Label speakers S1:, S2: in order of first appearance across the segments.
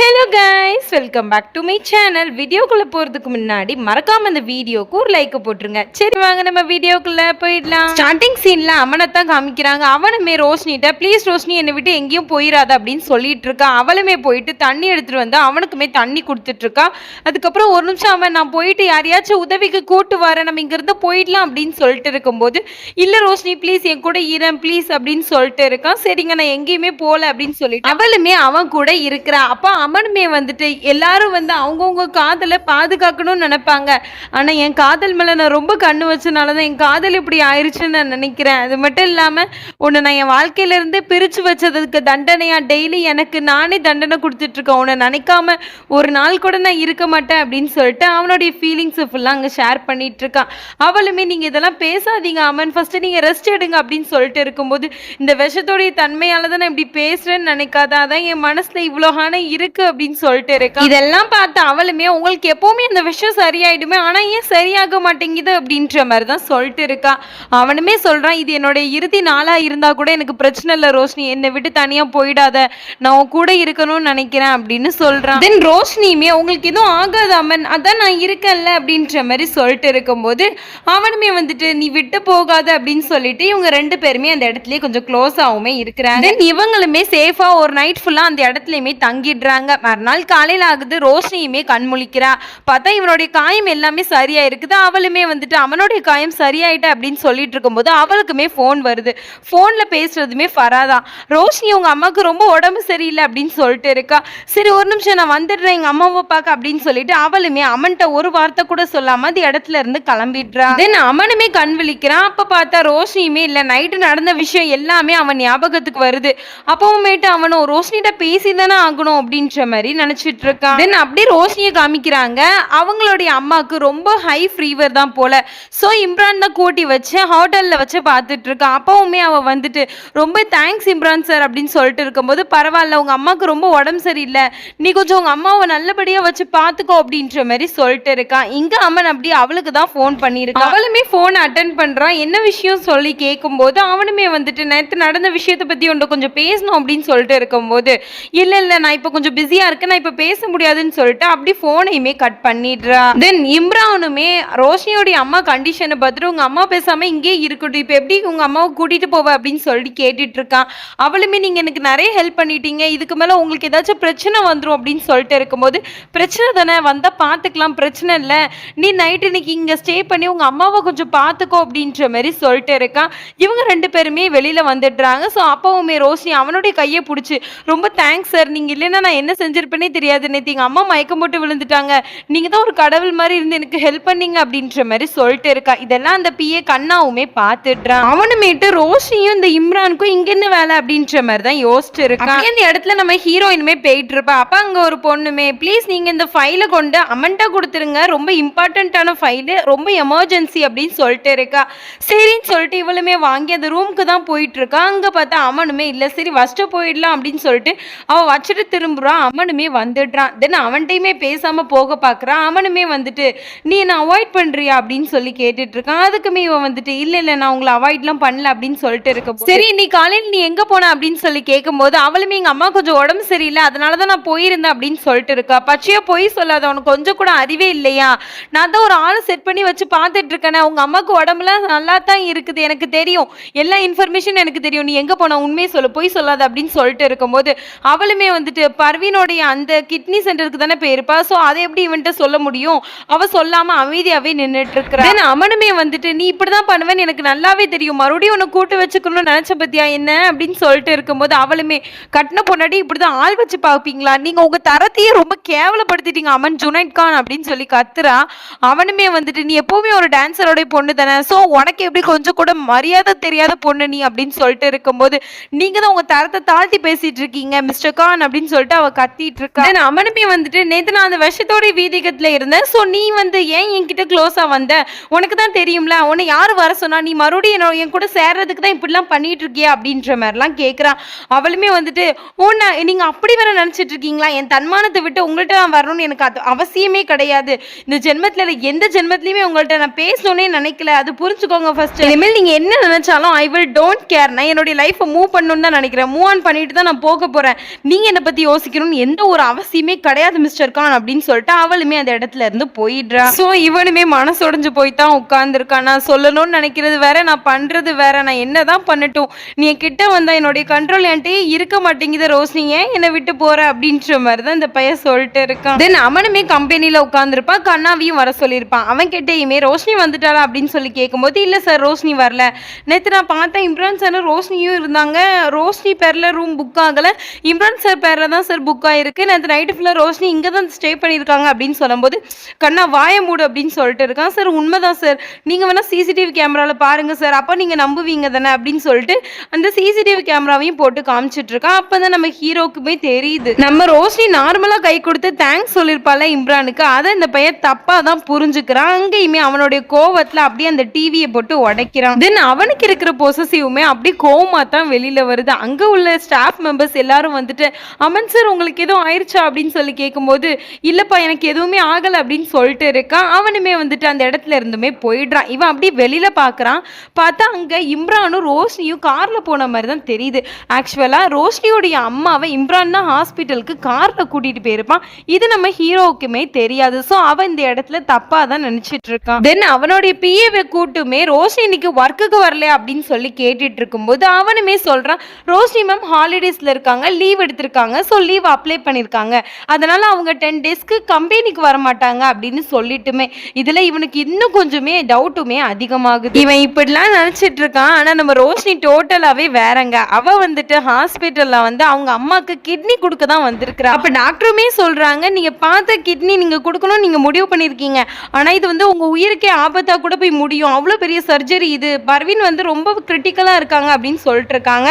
S1: Hello guys welcome back to my channel வீடியோக்குள்ளே போகிறதுக்கு முன்னாடி மறக்காம இந்த வீடியோக்கு ஒரு லைக் போட்டுருங்க. சரி வாங்க நம்ம வீடியோக்குள்ளே போயிடலாம். ஸ்டார்டிங் சீனில் அவனை தான் காமிக்கிறாங்க. அவனுமே ரோஷினிட்ட ப்ளீஸ் ரோஷினி என்னை விட்டு எங்கேயும் போயிடாத அப்படின்னு சொல்லிட்டு இருக்கா. அவளுமே போயிட்டு தண்ணி எடுத்துட்டு வந்து அவனுக்குமே தண்ணி கொடுத்துட்டு இருக்கா. அதுக்கப்புறம் ஒரு நிமிஷம் அவன் நான் போயிட்டு யாரையாச்சும் உதவிக்கு கூட்டு வரேன். நம்ம இங்கிருந்து போயிடலாம் அப்படின்னு சொல்லிட்டு இருக்கும்போது இல்லை ரோஷினி ப்ளீஸ் என் கூட இரேன் ப்ளீஸ் அப்படின்னு சொல்லிட்டு இருக்கான். சரிங்க நான் எங்கேயுமே போகல அப்படின்னு சொல்லிட்டு அவளுமே அவன் கூட இருக்கிறா. அப்போ அமர்மே வந்துட்டு எல்லாரும் வந்து அவங்கவுங்க காதலை பாதுகாக்கணும்னு நினைப்பாங்க. ஆனால் என் காதல் மேலே நான் ரொம்ப கண்ணு வச்சனால தான் என் காதல் இப்படி ஆயிடுச்சுன்னு நான் நினைக்கிறேன். அது மட்டும் இல்லாமல் உன்னை நான் என் வாழ்க்கையிலேருந்து பிரித்து வச்சதுக்கு தண்டனையாக டெய்லி எனக்கு நானே தண்டனை கொடுத்துட்ருக்கேன். உன்னை நினைக்காம ஒரு நாள் கூட நான் இருக்க மாட்டேன் அப்படின்னு சொல்லிட்டு அவனுடைய ஃபீலிங்ஸை ஃபுல்லாக அங்கே ஷேர் பண்ணிகிட்ருக்கான் இருக்கான் அவளுமே நீங்கள் இதெல்லாம் பேசாதீங்க அமன் ஃபஸ்ட்டு நீங்கள் ரெஸ்ட் எடுங்க அப்படின்னு சொல்லிட்டு இருக்கும்போது இந்த விஷத்தோடைய தன்மையால் தான் நான் இப்படி பேசுறேன்னு நினைக்காத. அதான் என் மனசில் இவ்வளோ ஹானம் இருக்கு அப்படின்னு சொல்லிட்டு இருக்கா இதெல்லாம் பார்த்து அவளுமே உங்களுக்கு எப்பவுமே அந்த விஷயம் சரியாயிடுமே ஆனா ஏன் சரியாக மாட்டேங்குது? அப்படின்ற மாதிரி தான் சொல்லிட்டு இருக்கா. அவனுமே சொல்றான் இது என்னுடைய இறுதி நாளா இருந்தா கூட எனக்கு பிரச்சனை இல்லை ரோஷினி. என்னை விட்டு தனியா போயிடாத. நான் உன் கூட இருக்கணும்னு நினைக்கிறேன் அப்படின்னு சொல்றான். தென் ரோஷினியுமே உங்களுக்கு எதுவும் ஆகாது அம்மன். அதான் நான் இருக்கேன்ல அப்படின்ற மாதிரி சொல்லிட்டு இருக்கும்போது அவனுமே வந்துட்டு நீ விட்டு போகாத அப்படின்னு சொல்லிட்டு இவங்க ரெண்டு பேருமே அந்த இடத்துலயே கொஞ்சம் க்ளோஸ் ஆகுமே இருக்கிறாங்க. இவங்களுமே சேஃபா ஒரு நைட் ஃபுல்லா அந்த இடத்துலயுமே தங்கிடுறாங்க. மறுநாள் காலையில ஆகுது ரோஷினியுமே கண் முழிக்கிறா. பார்த்தா இவனுடைய காயம் எல்லாமே சரியா இருக்குது அவளுமே வந்துட்டு அவனுடைய காயம் சரியாயிட்ட அப்படின்னு சொல்லிட்டு இருக்கும்போது அவளுக்குமே ஃபோன் வருது. ஃபோன்ல பேசுறதுமே ஃபராதான் ரோஷினி உங்க அம்மாவுக்கு ரொம்ப உடம்பு சரியில்லை அப்படின்னு சொல்லிட்டு இருக்கா. சரி ஒரு நிமிஷம் நான் வந்துடுறேன். எங்க அம்மாவை பார்க்க அப்படின்னு சொல்லிட்டு அவளுமே அவன்கிட்ட ஒரு வார்த்தை கூட சொல்லாம அந்த இடத்துல இருந்து கிளம்பிடுறா. தென் அவனுமே கண் விழிக்கிறான் அப்ப பார்த்தா ரோஷினியுமே இல்ல நைட்டு நடந்த விஷயம் எல்லாமே அவன் ஞாபகத்துக்கு வருது. அப்பவுமேட்டு அவனும் ரோஷினிட்ட பேசி தானே ஆகணும் அப்படின்ற மாதிரி நினைச்சிட்டு இருக்கான். தென் அப்படியே ரோஷினியை காமிக்கிறாங்க. அவங்களுடைய அம்மாவுக்கு ரொம்ப ஹை ஃபீவர் தான் போல. ஸோ இம்ரான் தான் கூட்டி வச்சு ஹோட்டல்ல வச்சு பார்த்துட்டு இருக்கான். அப்பவுமே அவ வந்துட்டு ரொம்ப தேங்க்ஸ் இம்ரான் சார் அப்படின்னு சொல்லிட்டு இருக்கும்போது பரவாயில்ல உங்க அம்மாவுக்கு ரொம்ப உடம்பு சரியில்லை. நீ கொஞ்சம் உங்க அம்மாவை நல்லபடியா வச்சு பார்த்துக்கோ அப்படின்ற மாதிரி சொல்லிட்டு இருக்கான். இங்க அம்மன் அப்படி அவளுக்கு தான் ஃபோன் பண்ணியிருக்கான். அவளுமே ஃபோன் அட்டன் பண்றான். என்ன விஷயம் சொல்லி கேட்கும்போது அவனுமே வந்துட்டு நேற்று நடந்த விஷயத்தை பத்தி உன்ட்ட கொஞ்சம் பேசணும் அப்படின்னு சொல்லிட்டு இருக்கும்போது இல்ல இல்ல நான் இப்போ கொஞ்சம் பிஸியா இருக்கு நான் இப்போ பேச முடியாதுன்னு சொல்லிட்டு அப்படி ஃபோனையுமே கட் பண்ணிடுறா. தென் இம்ரானுமே ரோஷினியோடைய அம்மா கண்டிஷனை பார்த்துட்டு உங்க அம்மா பேசாம இங்கே இருக்கட்டும். இப்போ எப்படி உங்க அம்மாவை கூட்டிட்டு போவ? அப்படின்னு சொல்லி கேட்டுட்டு இருக்கான். அவளுமே நீங்க எனக்கு நிறைய ஹெல்ப் பண்ணிட்டீங்க. இதுக்கு மேல உங்களுக்கு ஏதாச்சும் பிரச்சனை வந்துடும் அப்படின்னு சொல்லிட்டு இருக்கும்போது பிரச்சனை தானே வந்தா பார்த்துக்கலாம் பிரச்சனை இல்லை. நீ நைட்டு இன்னைக்கு இங்க ஸ்டே பண்ணி உங்க அம்மாவை கொஞ்சம் பார்த்துக்கோ அப்படின்ற மாதிரி சொல்லிட்டு இருக்கான். இவங்க ரெண்டு பேருமே வெளியில வந்துடுறாங்க. ஸோ அப்பாவுமே ரோஷினி அவனுடைய கையை பிடிச்சி ரொம்ப தேங்க்ஸ் சார் நீங்க இல்லைன்னா நான் என்ன செஞ்சிருப்பேனே தெரியாது நேற்று எங்க அம்மா மயக்கம் போட்டு விழுந்துட்டாங்க. நீங்க தான் ஒரு கடவுள் மாதிரி இருந்து எனக்கு ஹெல்ப் பண்ணீங்க அப்படின்ற மாதிரி சொல்லிட்டு இருக்கா. இதெல்லாம் அந்த பிஏ கண்ணாவுமே பார்த்துடுறான் அவனுமேட்டு ரோஷியும் இந்த இம்ரானுக்கும் இங்க என்ன வேலை அப்படின்ற மாதிரி தான் யோசிச்சு இருக்கான் இந்த இடத்துல நம்ம ஹீரோயினுமே போயிட்டு இருப்பா. அப்ப அங்க ஒரு பொண்ணுமே ப்ளீஸ் நீங்க இந்த ஃபைலை கொண்டு அமௌண்ட்டா கொடுத்துருங்க. ரொம்ப இம்பார்ட்டண்ட்டான ஃபைலு ரொம்ப எமர்ஜென்சி அப்படின்னு சொல்லிட்டு இருக்கா. சரின்னு சொல்லிட்டு இவளுமே வாங்கி அந்த ரூமுக்கு தான் போயிட்டு இருக்கா. அங்க பார்த்தா அவனுமே இல்ல சரி ஃபஸ்ட்டு போயிடலாம் அப்படின்னு சொல்லிட்டு அவன் வச்சுட்டு திரும்புறான் அவனுமே வந்துடுறான். தென் அவன்கிட்டயுமே பேசாம போக பார்க்குறான். அவனுமே வந்துட்டு நீ என்ன அவாய்ட் பண்றியா? அப்படின்னு சொல்லி கேட்டுட்டு இருக்கான். அதுக்குமே இவன் வந்துட்டு இல்ல இல்ல நான் உங்களை அவாய்ட்லாம் பண்ணல அப்படின்னு சொல்லிட்டு இருக்க சரி நீ காலையில் நீ எங்க போன அப்படின்னு சொல்லி கேட்கும்போது அவளுமே எங்க அம்மா கொஞ்சம் உடம்பு சரியில்லை அதனால தான் நான் போயிருந்தேன் அப்படின்னு சொல்லிட்டு இருக்கா. பச்சையாக போய் சொல்லாத உனக்கு கொஞ்சம் கூட அறிவே இல்லையா? நான் தான் ஒரு ஆளை செட் பண்ணி வச்சு பார்த்துட்டு இருக்கேனே உங்கள் அம்மாவுக்கு உடம்புலாம் நல்லா தான் இருக்குது எனக்கு தெரியும். எல்லா இன்ஃபர்மேஷன் எனக்கு தெரியும். நீ எங்க போன உண்மையை சொல்ல போய் சொல்லாத அப்படின்னு சொல்லிட்டு இருக்கும்போது அவளுமே வந்துட்டு பர்வீனுடைய அந்த கிட்னி சென்டருக்கு தானே போயிருப்பா? ஸோ அதை எப்படி இவன்ட்ட சொல்ல முடியும்? அவ சொல்லாம அமைதியாவே நின்றுட்டு இருக்கிறா Then அவனுமே வந்துட்டு நீ இப்படிதான் பண்ணுவேன்னு எனக்கு நல்லாவே தெரியும். மறுபடியும் உன்னை கூட்டு வச்சுக்கணும்னு நினைச்ச பத்தியா என்ன? அப்படின்னு சொல்லிட்டு இருக்கும்போது அவளுமே கட்டின பொண்ணாடி இப்படிதான் ஆள் வச்சு பார்ப்பீங்களா நீங்க உங்க தரத்தையே ரொம்ப கேவலப்படுத்திட்டீங்க அமன் ஜுனைட் கான் அப்படின்னு சொல்லி கத்துறா. அவனுமே வந்துட்டு நீ எப்பவுமே ஒரு டான்சரோட பொண்ணு தானே? ஸோ உனக்கு எப்படி கொஞ்சம் கூட மரியாதை தெரியாத பொண்ணு நீ? அப்படின்னு சொல்லிட்டு இருக்கும்போது நீங்க தான் உங்க தரத்தை தாழ்த்தி பேசிட்டு இருக்கீங்க மிஸ்டர் கான் அப்படின்னு சொல்லிட்டு அவ கத்திட்டு இருக்கா Then அவனுமே வந்துட்டு நேத்து நான் அந்த விஷத்தோட வீதிகத்துல இருந்தேன். ஸோ நீ வந்து ஏன் என்கிட்ட க்ளோஸா வந்த? உனக்கு தான் தெரியும்ல. உன்னை யார் வர சொன்னா நீ மறுபடியும் என்னோட- என் கூட சேர்றதுக்கு தான் இப்படிலாம் பண்ணிட்டு இருக்கியா அப்படின்ற மாதிரிலாம் கேட்குறான் அவளுமே வந்துட்டு உன்னை நீங்க அப்படி வேற நினைச்சிட்டு இருக்கீங்களா என் தன்மானத்தை விட்டு உங்கள்கிட்ட நான் வரணும்னு எனக்கு அது அவசியமே கிடையாது. இந்த ஜென்மத்துல எந்த ஜென்மத்திலயுமே உங்கள்கிட்ட நான் பேசணும்னே நினைக்கல. அது புரிஞ்சுக்கோங்க ஃபர்ஸ்ட் இனிமேல் நீங்க என்ன நினைச்சாலும் ஐ வில் டோன்ட் கேர் நான் என்னுடைய லைஃப்பை மூவ் பண்ணணும்னு தான் நினைக்கிறேன். மூவ் ஆன் பண்ணிட்டு தான் நான் போக போறேன். நீங்க என்னை பத்தி யோசிக்கணும்னு இருக்கணும்னு எந்த ஒரு அவசியமே கிடையாது மிஸ்டர் கான் அப்படின்னு சொல்லிட்டு அவளுமே அந்த இடத்துல இருந்து போயிடுறா. ஸோ இவனுமே மனசுடைஞ்சு போய் தான் உட்காந்துருக்கான் நான் சொல்லணும்னு நினைக்கிறது வேற நான் பண்றது வேற நான் என்னதான் பண்ணட்டும். நீ கிட்ட வந்தா என்னுடைய கண்ட்ரோல் என்கிட்டயே இருக்க மாட்டேங்குது ரோஷினி. ஏன் என்னை விட்டு போற அப்படின்ற மாதிரி தான் இந்த பையன் சொல்லிட்டு இருக்கான். தென் அவனுமே கம்பெனில உட்காந்துருப்பான் கண்ணாவையும் வர சொல்லியிருப்பான். அவன் கிட்டேயுமே ரோஷினி வந்துட்டாளா? அப்படின்னு சொல்லி கேட்கும்போது இல்ல சார் ரோஷினி வரல. நேற்று நான் பார்த்தேன் இம்ரான் சார் ரோஷினியும் இருந்தாங்க. ரோஷினி பேர்ல ரூம் புக் ஆகல. இம்ரான் சார் பேர்ல தான் சார் புக் ஆயிருக்கு. நேற்று நைட்டு ஃபுல்லாக ரோஷினி இங்கே தான் ஸ்டே பண்ணியிருக்காங்க அப்படின்னு சொல்லும்போது கண்ணா வாய மூடு அப்படின்னு சொல்லிட்டு இருக்கான். சார் உண்மைதான் சார். நீங்கள் வேணால் சிசிடிவி கேமராவில் பாருங்கள் சார். அப்போ நீங்கள் நம்புவீங்க தானே அப்படின்னு சொல்லிட்டு அந்த சிசிடிவி கேமராவையும் போட்டு காமிச்சிட்டு இருக்கான். அப்போ தான் நம்ம ஹீரோக்குமே தெரியுது. நம்ம ரோஷினி நார்மலாக கை கொடுத்து தேங்க்ஸ் சொல்லியிருப்பாள் இம்ரானுக்கு. அதை இந்த பையன் தப்பாக தான் புரிஞ்சுக்கிறான். அங்கேயுமே அவனுடைய கோவத்தில் அப்படியே அந்த டிவியை போட்டு உடைக்கிறான். தென் அவனுக்கு இருக்கிற பொசசிவுமே அப்படியே கோவமாக தான் வெளியில் வருது. அங்கே உள்ள ஸ்டாஃப் மெம்பர்ஸ் எல்லாரும் வந்துட்டு அமன் சார் உங்களுக்கு எதுவும் ஆயிடுச்சா அப்படின்னு சொல்லி கேட்கும்போது இல்லைப்பா எனக்கு எதுவுமே ஆகலை அப்படின்னு சொல்லிட்டு இருக்கான். அவனுமே வந்துட்டு அந்த இடத்துல இருந்துமே போயிடுறான். இவன் அப்படியே வெளியில் பார்க்குறான் பார்த்தா அங்கே இம்ரானும் ரோஷினியும் காரில் போன மாதிரி தான் தெரியுது. ஆக்சுவலாக ரோஷினியோடைய அம்மாவை இம்ரான் தான் ஹாஸ்பிட்டலுக்கு காரில் கூட்டிகிட்டு போயிருப்பான். இது நம்ம ஹீரோவுக்குமே தெரியாது. ஸோ அவன் இந்த இடத்துல தப்பாக தான் நினச்சிட்டு இருக்கான். தென் அவனுடைய பிஏவை கூட்டுமே ரோஷினி இன்னைக்கு ஒர்க்குக்கு வரல அப்படின்னு சொல்லி கேட்டுட்டு இருக்கும்போது அவனுமே சொல்கிறான் ரோஷினி மேம் ஹாலிடேஸில் இருக்காங்க லீவ் எடுத்திருக்காங்க. ஸோ லீவ் அப்ளை பண்ணியிருக்காங்க அதனால் அவங்க டென் டேஸ்க்கு கம்பெனிக்கு வர மாட்டாங்க அப்படின்னு சொல்லிட்டுமே இதில் இவனுக்கு இன்னும் கொஞ்சமே டவுட்டுமே அதிகமாகுது. இவன் இப்படிலாம் நினச்சிட்டு இருக்கான். ஆனால் நம்ம ரோஷினி டோட்டலாகவே வேறங்க. அவள் வந்துட்டு ஹாஸ்பிட்டலில் வந்து அவங்க அம்மாவுக்கு கிட்னி கொடுக்க தான் வந்திருக்கிறா. அப்போ டாக்டருமே சொல்கிறாங்க நீங்கள் பார்த்த கிட்னி நீங்கள் கொடுக்கணும் நீங்கள் முடிவு பண்ணியிருக்கீங்க ஆனால் இது வந்து உங்கள் உயிருக்கே ஆபத்தாக கூட போய் முடியும். அவ்வளோ பெரிய சர்ஜரி இது. பர்வீன் வந்து ரொம்ப கிரிட்டிக்கலாக இருக்காங்க அப்படின்னு சொல்லிட்டு இருக்காங்க.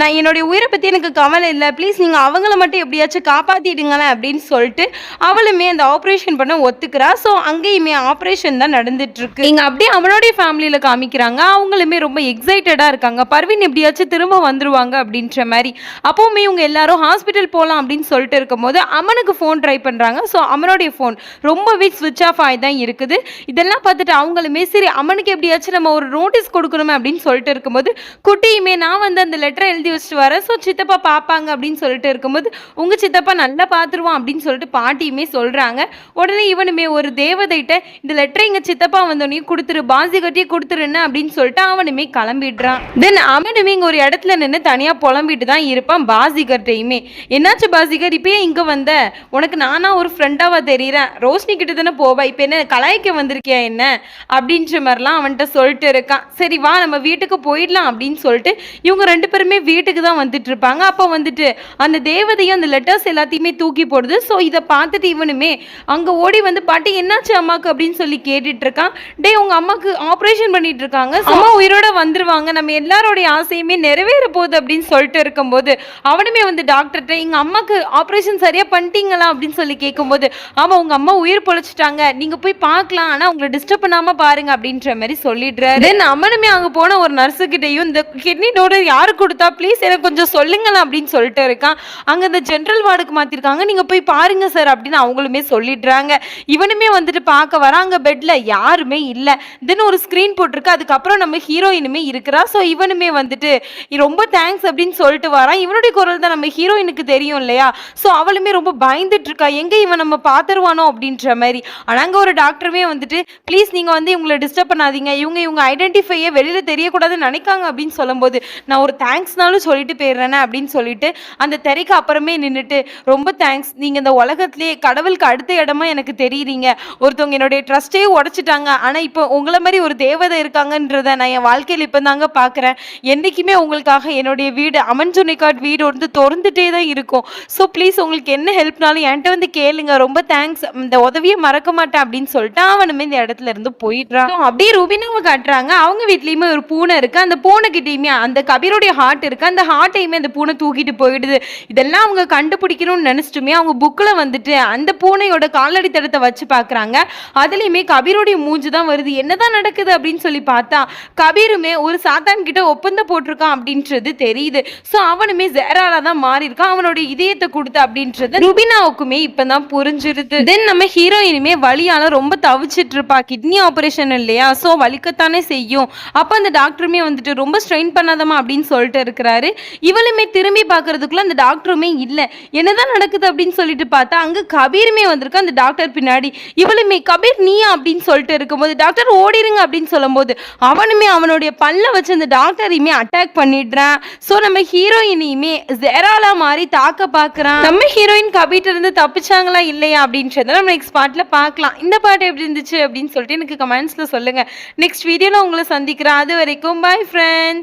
S1: நான் என்னுடைய உயிரை பற்றி எனக்கு கவலை இல்லை. ப்ளீஸ் நீங்கள் அவங்கள மட்டும் எப்படி எப்படியாச்சும் காப்பாற்றிடுங்களேன் அப்படின்னு சொல்லிட்டு அவளுமே அந்த ஆப்ரேஷன் பண்ண ஒத்துக்கிறா. ஸோ அங்கேயுமே ஆப்ரேஷன் தான் நடந்துட்டுருக்கு. இங்கே அப்படியே அவனுடைய ஃபேமிலியில் காமிக்கிறாங்க. அவங்களுமே ரொம்ப எக்ஸைட்டடாக இருக்காங்க. பர்வீன் எப்படியாச்சும் திரும்ப வந்துருவாங்க அப்படின்ற மாதிரி. அப்போவுமே இவங்க எல்லாரும் ஹாஸ்பிட்டல் போகலாம் அப்படின்னு சொல்லிட்டு இருக்கும்போது அமனுக்கு ஃபோன் ட்ரை பண்ணுறாங்க ஸோ அமனுடைய ஃபோன் ரொம்பவே ஸ்விட்ச் ஆஃப் ஆகி தான் இருக்குது. இதெல்லாம் பார்த்துட்டு அவங்களுமே சரி அமனுக்கு எப்படியாச்சும் நம்ம ஒரு நோட்டீஸ் கொடுக்கணுமே அப்படின்னு சொல்லிட்டு இருக்கும்போது குட்டியுமே நான் வந்து அந்த லெட்டரை எழுதி வச்சுட்டு வரேன். ஸோ சித்தப்பா பார்ப்பாங்க அப்படின்னு சொல்லிட்டு இருக்கும்போது உங்கள் சித்தப்பா நல்லா பார்த்துருவான் அப்படின்னு சொல்லிட்டு பாட்டியுமே சொல்கிறாங்க உடனே இவனுமே ஒரு தேவதைகிட்ட இந்த லெட்டரை எங்கள் சித்தப்பா வந்தோடனே கொடுத்துரு பாசி கட்டியே கொடுத்துருன்னு அப்படின்னு சொல்லிட்டு அவனுமே கிளம்பிடுறான். தென் அவனுமே இங்கே ஒரு இடத்துல நின்று தனியாக புலம்பிட்டு தான் இருப்பான் பாசிகர்ட்டையுமே என்னாச்சு பாசிகர் இப்பயே இங்கே வந்த? உனக்கு நானா ஒரு ஃப்ரெண்டாவா தெரியுறேன். ரோஷினி கிட்ட தானே போவா? இப்போ என்ன கலாய்க்க வந்திருக்கியா என்ன? அப்படின்ற மாதிரிலாம் அவன்கிட்ட சொல்லிட்டு இருக்கான். சரி வா நம்ம வீட்டுக்கு போயிடலாம் அப்படின்னு சொல்லிட்டு இவங்க ரெண்டு பேருமே வீட்டுக்கு தான் வந்துட்டு இருப்பாங்க. அப்போ வந்துட்டு அந்த தேவதையும் அந்த லெட்டர்ஸ் எல்லாத்தையுமே தூக்கி போடுது. ஸோ இதை பார்த்துட்டு இவனுமே அங்கே ஓடி வந்து பாட்டி என்னாச்சு அம்மாக்கு? அப்படின்னு சொல்லி கேட்டுட்டு இருக்கான். டேய் உங்க அம்மாக்கு ஆப்ரேஷன் பண்ணிட்டு இருக்காங்க. அம்மா உயிரோட வந்துருவாங்க. நம்ம எல்லாரோடைய ஆசையுமே நிறைவேற போகுது அப்படின்னு சொல்லிட்டு இருக்கும்போது அவனுமே வந்து டாக்டர்கிட்ட எங்க அம்மாக்கு ஆப்ரேஷன் சரியா பண்ணிட்டீங்களா? அப்படின்னு சொல்லி கேட்கும்போது ஆமா உங்க அம்மா உயிர் பொழைச்சிட்டாங்க. நீங்க போய் பார்க்கலாம். ஆனா உங்களை டிஸ்டர்ப் பண்ணாம பாருங்க. அப்படின்ற மாதிரி சொல்லிடுறாரு. தென் அவனுமே அங்க போன ஒரு நர்ஸு கிட்டயும் இந்த கிட்னி டோனர் யாரு கொடுத்தா? ப்ளீஸ் எனக்கு கொஞ்சம் சொல்லுங்களேன். அப்படின்னு சொல்லிட்டு இருக்கான். அங்க இந்த ஜென்ரல் வார்டுக்கு மாத்திருக்காங்க. நீங்க போய் பாருங்க சார் அப்படின்னு அவங்களுமே சொல்லிடுறாங்க. இவனுமே வந்துட்டு பார்க்க வராங்க. பெட்ல யாருமே இல்ல. தென் ஒரு ஸ்க்ரீன் போட்டிருக்கு. அதுக்கப்புறம் நம்ம ஹீரோயினுமே இருக்கிறா. ஸோ இவனுமே வந்துட்டு ரொம்ப தேங்க்ஸ் அப்படின்னு சொல்லிட்டு வரான். இவனுடைய குரல் தான் நம்ம ஹீரோயினுக்கு தெரியும் இல்லையா? ஸோ அவளுமே ரொம்ப பயந்துட்டு இருக்கா. எங்க இவன் நம்ம பார்த்துருவானோ அப்படின்ற மாதிரி. ஆனா அங்க ஒரு டாக்டருமே வந்துட்டு ப்ளீஸ் நீங்க வந்து இவங்களை டிஸ்டர்ப் பண்ணாதீங்க. இவங்க இவங்க ஐடென்டிஃபையே வெளியில தெரியக்கூடாதுன்னு நினைக்காங்க அப்படின்னு சொல்லும்போது நான் ஒரு தேங்க்ஸ்னாலும் சொல்லிட்டு போயிடுறேனே அப்படின்னு சொல்லிட்டு அந்த திரைக்கு அப்புறமே நின்று சொல்லிட்டு ரொம்ப தேங்க்ஸ் நீங்க இந்த உலகத்திலே கடவுளுக்கு அடுத்த இடமா எனக்கு தெரியுறீங்க. ஒருத்தவங்க என்னுடைய ட்ரஸ்ட்டே உடைச்சிட்டாங்க. ஆனா இப்போ உங்களை மாதிரி ஒரு தேவதை இருக்காங்கன்றத நான் என் வாழ்க்கையில் இப்போ தாங்க பார்க்குறேன் என்றைக்குமே உங்களுக்காக என்னுடைய வீடு அமன் வீடு வந்து திறந்துட்டே தான் இருக்கும். ஸோ ப்ளீஸ் உங்களுக்கு என்ன ஹெல்ப்னாலும் என்கிட்ட வந்து கேளுங்க. ரொம்ப தேங்க்ஸ் இந்த உதவியை மறக்க மாட்டேன் அப்படின்னு சொல்லிட்டு அவனுமே இந்த இடத்துல இருந்து போயிடுறான். அப்படியே ரூபினாவை காட்டுறாங்க. அவங்க வீட்லேயுமே ஒரு பூனை இருக்கு. அந்த பூனை கிட்டேயுமே அந்த கபீருடைய ஹார்ட் இருக்கு. அந்த ஹார்ட்டையுமே அந்த பூனை தூக்கிட்டு போயிடுது. இதெல்லாம் அவங்க கண்டுபிடிக்கணும்னு நினச்சிட்டுமே அவங்க புக்கில் வந்துட்டு அந்த பூனையோட காலடி தடத்தை வச்சு பார்க்குறாங்க. அதுலேயுமே கபீருடைய மூஞ்சி தான் வருது. என்னதான் நடக்குது அப்படின்னு சொல்லி பார்த்தா கபீருமே ஒரு சாத்தான் கிட்ட ஒப்பந்தம் போட்டிருக்கான் அப்படின்றது தெரியுது. ஸோ அவனுமே ஜெராலா தான் மாறியிருக்கான். அவனுடைய அவனோட இதயத்தை கொடுத்து அப்படின்றது ருபினாவுக்குமே இப்பதான் புரிஞ்சிருது. தென் நம்ம ஹீரோயினுமே வழியால ரொம்ப தவிச்சிட்டு இருப்பா. கிட்னி ஆப்ரேஷன் இல்லையா? ஸோ வலிக்கத்தானே செய்யும். அப்போ அந்த டாக்டருமே வந்துட்டு ரொம்ப ஸ்ட்ரெயின் பண்ணாதமா அப்படின்னு சொல்லிட்டு இருக்கிறாரு. இவளுமே திரும்பி பார்க்கறதுக்குள்ள அந்த டாக்டருமே இல்லை. என்னதான் நடக்குது அப்படின்னு சொல்லிட்டு பார்த்தா அங்க கபீருமே வந்திருக்கு. அந்த டாக்டர் பின்னாடி இவளுமே கபீர் நீயா? அப்படின்னு சொல்லிட்டு இருக்கும்போது டாக்டர் ஓடிருங்க. அப்படின்னு சொல்லும்போது அவனுமே அவனுடைய பல்ல வச்சு அந்த டாக்டரையுமே அட்டாக் பண்ணிடுறான். ஸோ நம்ம ஹீரோயினையுமே ஜெராலா மாதிரி தாக்க பார்க்குறான். நம்ம ஹீரோயின் கபீர்ட்ட இருந்து தப்பிச்சாங்களா இல்லையா அப்படின்றத நம்ம நெக்ஸ்ட் பாட்டில் பார்க்கலாம். இந்த பாட்டு எப்படி இருந்துச்சு அப்படின்னு சொல்லிட்டு எனக்கு கமெண்ட்ஸில் சொல்லுங்க. நெக்ஸ்ட் வீடியோவில் உங்களை சந்திக்கிறேன். அது வரைக்கும் பாய் ஃப்ரெண்ட்ஸ்